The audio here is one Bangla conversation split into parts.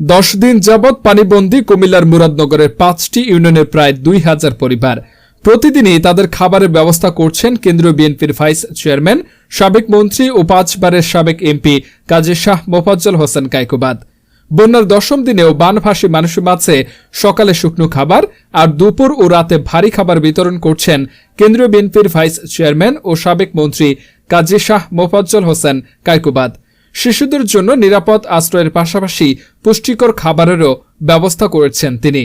দশ দিন যাবৎ পানিবন্দী কুমিল্লার মুরাদনগরের পাঁচটি ইউনিয়নের প্রায় দুই হাজার পরিবার। প্রতিদিনই তাদের খাবারের ব্যবস্থা করছেন কেন্দ্রীয় বিএনপির ভাইস চেয়ারম্যান, সাবেক মন্ত্রী ও পাঁচবারের সাবেক এমপি কাজী শাহ মোফাজ্জল হোসেন কাইকুবাদ বন্যার দশম দিনেও বানভাসী মানুষের মাঝে সকালে শুকনো খাবার আর দুপুর ও রাতে ভারী খাবার বিতরণ করছেন কেন্দ্রীয় বিএনপির ভাইস চেয়ারম্যান ও সাবেক মন্ত্রী কাজী শাহ মোফাজ্জল হোসেন কাইকুবাদ শিশুদের জন্য নিরাপদ আশ্রয়ের পাশাপাশি পুষ্টিকর খাবারেরও ব্যবস্থা করেছেন তিনি।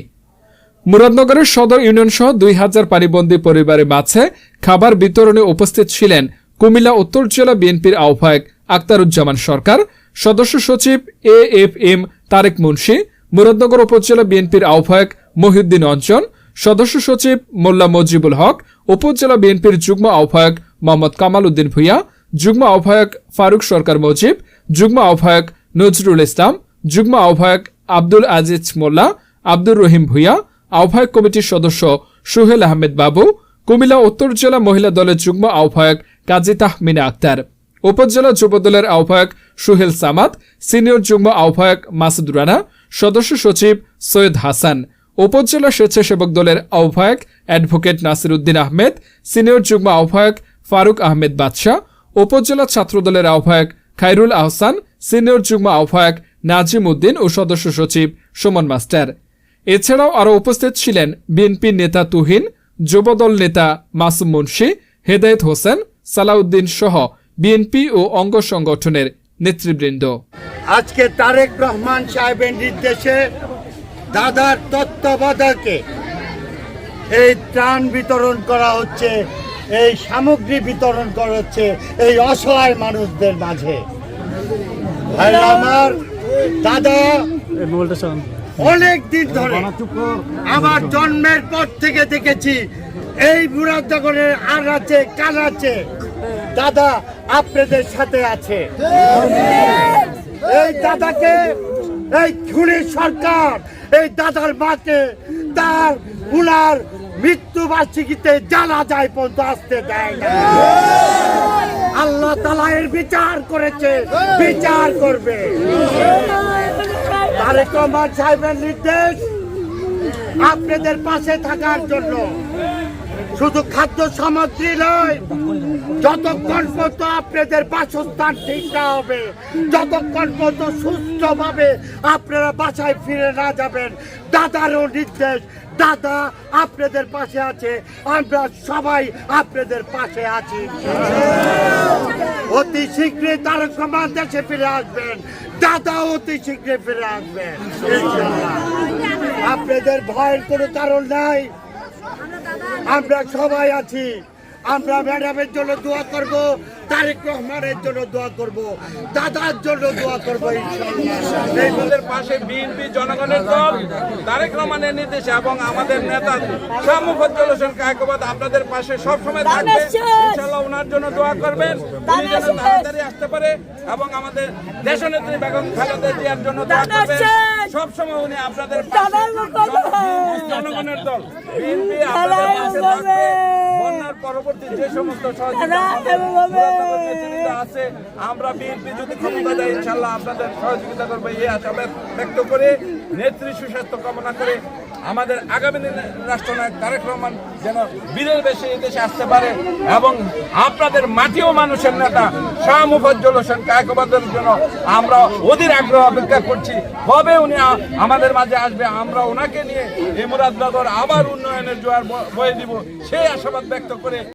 মুরাদনগরের সদর ইউনিয়ন সহ দুই হাজার পারিবন্দী পরিবারের মাঝে খাবার বিতরণে উপস্থিত ছিলেন কুমিল্লা উত্তর জেলা বিএনপির আহ্বায়ক আক্তারুজ্জামান সরকার, সদস্য সচিব A F M Tarek Munshi, Muradnagar উপজেলা বিএনপির আহ্বায়ক মহিউদ্দিন অঞ্চন সদস্য সচিব মোল্লা মজিবুল হক, উপজেলা বিএনপির যুগ্ম আহ্বায়ক মোহাম্মদ কামাল উদ্দিন ভুইয়া যুগ্ম আহ্বায়ক ফারুক সরকার মজিব, যুগ্ম আহ্বায়ক নজরুল ইসলাম, যুগ্ম আহ্বায়ক আব্দুল আজিজ মোল্লা, আব্দুর রহিম ভুইয়া, আহ্বায়ক কমিটির সদস্য সুহেল আহমেদ বাবু, কুমিল্লা উত্তর জেলা মহিলা দলের যুগ্ম আহ্বায়ক কাজী তাহমিনা আক্তার, উপজেলা যুবদলের আহ্বায়ক সুহেল সামাদ, সিনিয়র যুগ্ম আহ্বায়ক মাসুদ রানা, সদস্য সচিব সৈয়দ হাসান, উপজেলা স্বেচ্ছাসেবক দলের আহ্বায়ক অ্যাডভোকেট নাসির উদ্দিন আহমেদ, সিনিয়র যুগ্ম আহ্বায়ক ফারুক আহমেদ বাদশাহ উপজেলা ছাত্রদলের আহ্বায়ক খাইরুল আহসান, সিনিয়র যুগ্ম আহ্বায়ক নাজিম উদ্দিন ও সদস্য সচিব সুমন মাস্টার। এছাড়াও আরও উপস্থিত ছিলেন বিএনপির নেতা তুহিন, যুবদল নেতা মাসুম মুন্সি, হেদায়েত হোসেন, সালাউদ্দিন সহ বিএনপি ও অঙ্গ সংগঠনের নেতৃবৃন্দ। আজকে তারেক রহমান সাহেবের নির্দেশে দাদার তত্ত্বাবধাকে এই ত্রাণ বিতরণ করা হচ্ছে। এই সামগ্রী বিতরণ করা হচ্ছে এই অসহায় মানুষদের মাঝে। আমার দাদা অনেক দিন ধরে আমার জন্মের পর থেকে দেখেছি এই মুরাদনগরের আর আছে কার আছে? দাদা আপনাদের সাথে আছে। এই দাদাকে এই খুনি সরকার এই দাদার মাকে তার উনার মৃত্যু বার্ষিকীতে জানা যায় পর্যন্ত আসতে দেয় না। আল্লাহ তালা এর বিচার করেছে বিচার করবে। তারেক রহমান সাহেবের নির্দেশ আপনাদের পাশে থাকার জন্য শুধু খাদ্য সামগ্রী নয়, যতক্ষণ পর্যন্ত আপনাদের বাসস্থান ঠিক না হবে, যতক্ষণ পর্যন্ত সুস্থভাবে আপনারা বাসায় ফিরে না যাবেন, দাদারও নির্দেশ, দাদা আপনাদের পাশে আছে, আমরা সবাই আপনাদের পাশে আছি। অতি শীঘ্রই রহমান দেশে ফিরে আসবেন। দাদা অতি শিখে ফিরে আসবেন আপনাদের ভয়ের কোনো কারণ নাই। আমরা সবাই আছি। আমরা ম্যাডামের জন্য দোয়া করব তারেক রহমানের জন্য দোয়া করব দাদার জন্য দোয়া করব এই পাশে বিএনপি জনগণের দল তারেক রহমানের নির্দেশে এবং আমাদের নেতা শাহ হোসেন কায়কবাদ আপনাদের পাশে সব সময় থাকবে। ইনশাআল্লাহ ওনার জন্য দোয়া করবেন। উনি যেন তাড়াতাড়ি আসতে পারে এবং আমাদের দেশনেত্রী বেগম খালেদা জিয়ার জন্য দোয়া করবেন। সব সময় উনি আপনাদের পাশে জনগণের দল। বিএনপি আপনাদের পাশে থাকবে। পরবর্তী যে সমস্ত সহযোগিতা আছে আমরা বিএনপি যদি ক্ষমতা দেয় ইনশাল্লাহ আপনাদের সহযোগিতা করব। এই আশা ব্যক্ত করে নেত্রী সুস্বাস্থ্য কামনা করে আমাদের আগামী দিনের রাষ্ট্রনায়ক তারেক রহমান যেন বীরের বেশি দেশে আসতে পারে এবং আপনাদের মাটিও মানুষের নেতা শাহ মুফজ্জল হোসেন কায়কবাদের জন্য আমরা অধীর আগ্রহ অপেক্ষা করছি। কবে উনি আমাদের মাঝে আসবে, আমরা ওনাকে নিয়ে এই মুরাদনগর আবার উন্নয়নের জোয়ার বয়ে দিব, সেই আশাবাদ ব্যক্ত করে